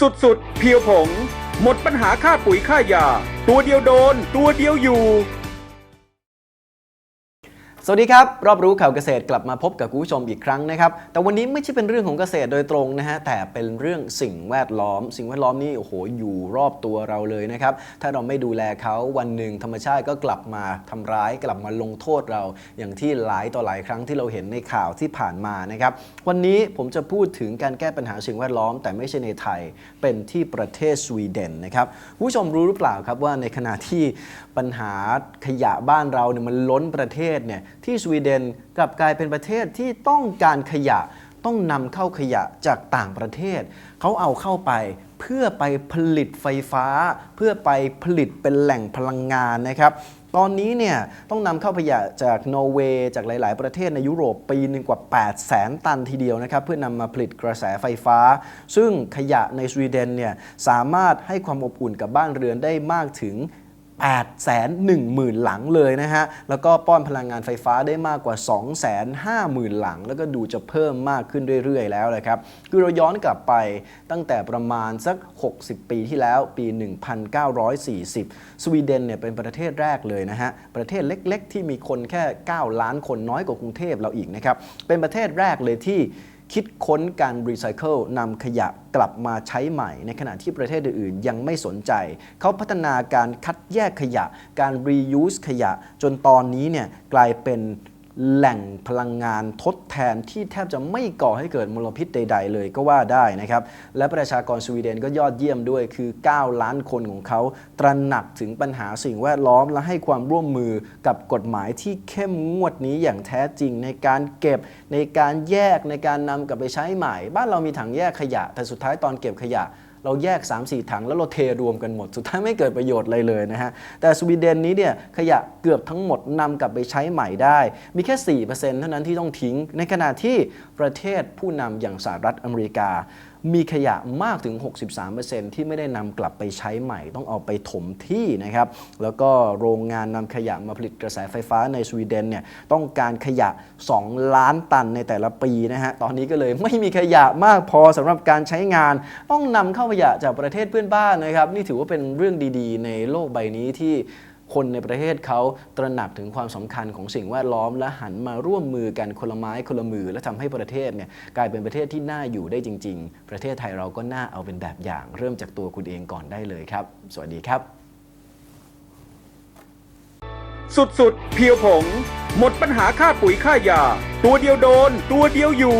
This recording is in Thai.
สุดๆ เพียวผง หมดปัญหาค่าปุ๋ยค่ายา ตัวเดียวโดน ตัวเดียวอยู่ สวัสดีครับ รอบรู้ข่าวเกษตรกลับมาพบกับคุณผู้ชมอีกครั้งนะครับ แต่วันนี้ไม่ใช่เป็นเรื่องของเกษตรโดยตรงนะฮะ แต่เป็นเรื่องสิ่งแวดล้อม สิ่งแวดล้อมนี่โอ้โหอยู่รอบตัวเราเลยนะครับ ถ้าเราไม่ดูแลเขาวันหนึ่งธรรมชาติก็กลับมาทำร้าย กลับมาลงโทษเรา อย่างที่หลายต่อหลายครั้งที่เราเห็นในข่าวที่ผ่านมานะครับ วันนี้ผมจะพูดถึงการแก้ปัญหาสิ่งแวดล้อม แต่ไม่ใช่ในไทย เป็นที่ประเทศสวีเดนนะครับคุณผู้ชมรู้หรือเปล่าครับว่าในขณะที่ปัญหาขยะบ้านเราเนี่ยมันล้นประเทศเนี่ยที่สวีเดนกลับกลายเป็นประเทศที่ต้องการขยะต้องนำเข้าขยะจากต่างประเทศ เขาเอาเข้าไปเพื่อไปผลิตไฟฟ้า เพื่อไปผลิตเป็นแหล่งพลังงานนะครับตอนนี้เนี่ยต้องนำเข้าขยะจากนอร์เวย์จากหลาย ๆ ประเทศในยุโรปปีหนึ่งกว่า 8 0 0แสนตันทีเดียวนะครับเพื่อนำมาผลิตกระแสไฟฟ้า ซึ่งขยะในสวีเดนเนี่ยสามารถให้ความอบอุ่นกับบ้านเรือนได้มากถึง 8 1 0 0 0 0หลังเลยนะฮะ แล้วก็ป้อนพลังงานไฟฟ้าได้มากกว่า 2 5 0 0 0 0 หลัง แล้วก็ดูจะเพิ่มมากขึ้นเรื่อยๆ แล้วนะครับ คือเราย้อนกลับไปตั้งแต่ประมาณสัก 60 ปีที่แล้วปี 1940 สวีเดนเนี่ยเป็นประเทศแรกเลยนะฮะ ประเทศเล็กๆ ที่มีคนแค่ 9 ล้านคนน้อยกว่ากรุงเทพเราอีกนะครับ เป็นประเทศแรกเลยที่ คิดค้นการรีไซเคิลนำขยะกลับมาใช้ใหม่ ในขณะที่ประเทศอื่นๆยังไม่สนใจ เขาพัฒนาการคัดแยกขยะ การรียูสขยะ จนตอนนี้เนี่ยกลายเป็น แหล่งพลังงานทดแทนที่แทบจะไม่ก่อให้เกิดมลพิษใด ๆ เลยก็ว่าได้นะครับและประชากรสวีเดนก็ยอดเยี่ยมด้วยคือ 9 ล้านคนของเขา ตระหนักถึงปัญหาสิ่งแวดล้อมและให้ความร่วมมือกับกฎหมายที่เข้มงวดนี้อย่างแท้จริงในการเก็บในการแยกในการนำกลับไปใช้ใหม่ บ้านเรามีถังแยกขยะ แต่สุดท้ายตอนเก็บขยะ เราแยก 3-4 ถังแล้วเราเทรวมกันหมด สุดท้ายไม่เกิดประโยชน์เลยเลยนะฮะ แต่สวีเดนนี้เนี่ยขยะเกือบทั้งหมดนำกลับไปใช้ใหม่ได้ มีแค่ 4%เท่านั้นที่ต้องทิ้ง ในขณะที่ประเทศผู้นำอย่างสหรัฐอเมริกา มีขยะมากถึง 63%ที่ไม่ได้นำกลับไปใช้ใหม่ ต้องเอาไปถมที่นะครับ แล้วก็โรงงานนำขยะมาผลิตกระแสไฟฟ้าในสวีเดนเนี่ยต้องการขยะ 2 ล้านตันในแต่ละปีนะฮะ ตอนนี้ก็เลยไม่มีขยะมากพอสำหรับการใช้งาน ต้องนำเข้าขยะจากประเทศเพื่อนบ้านนะครับ นี่ถือว่าเป็นเรื่องดีๆ ในโลกใบนี้ที่ คนในประเทศเขาตระหนักถึงความสำคัญของสิ่งแวดล้อม และหันมาร่วมมือกันคนละไม้คนละมือ และทำให้ประเทศเนี่ยกลายเป็นประเทศที่น่าอยู่ได้จริง ๆ ประเทศไทยเราก็น่าเอาเป็นแบบอย่าง เริ่มจากตัวคุณเองก่อนได้เลยครับ สวัสดีครับสุดๆ เพียวผง หมดปัญหาค่าปุ๋ยค่ายา ตัวเดียวโดน ตัวเดียวอยู่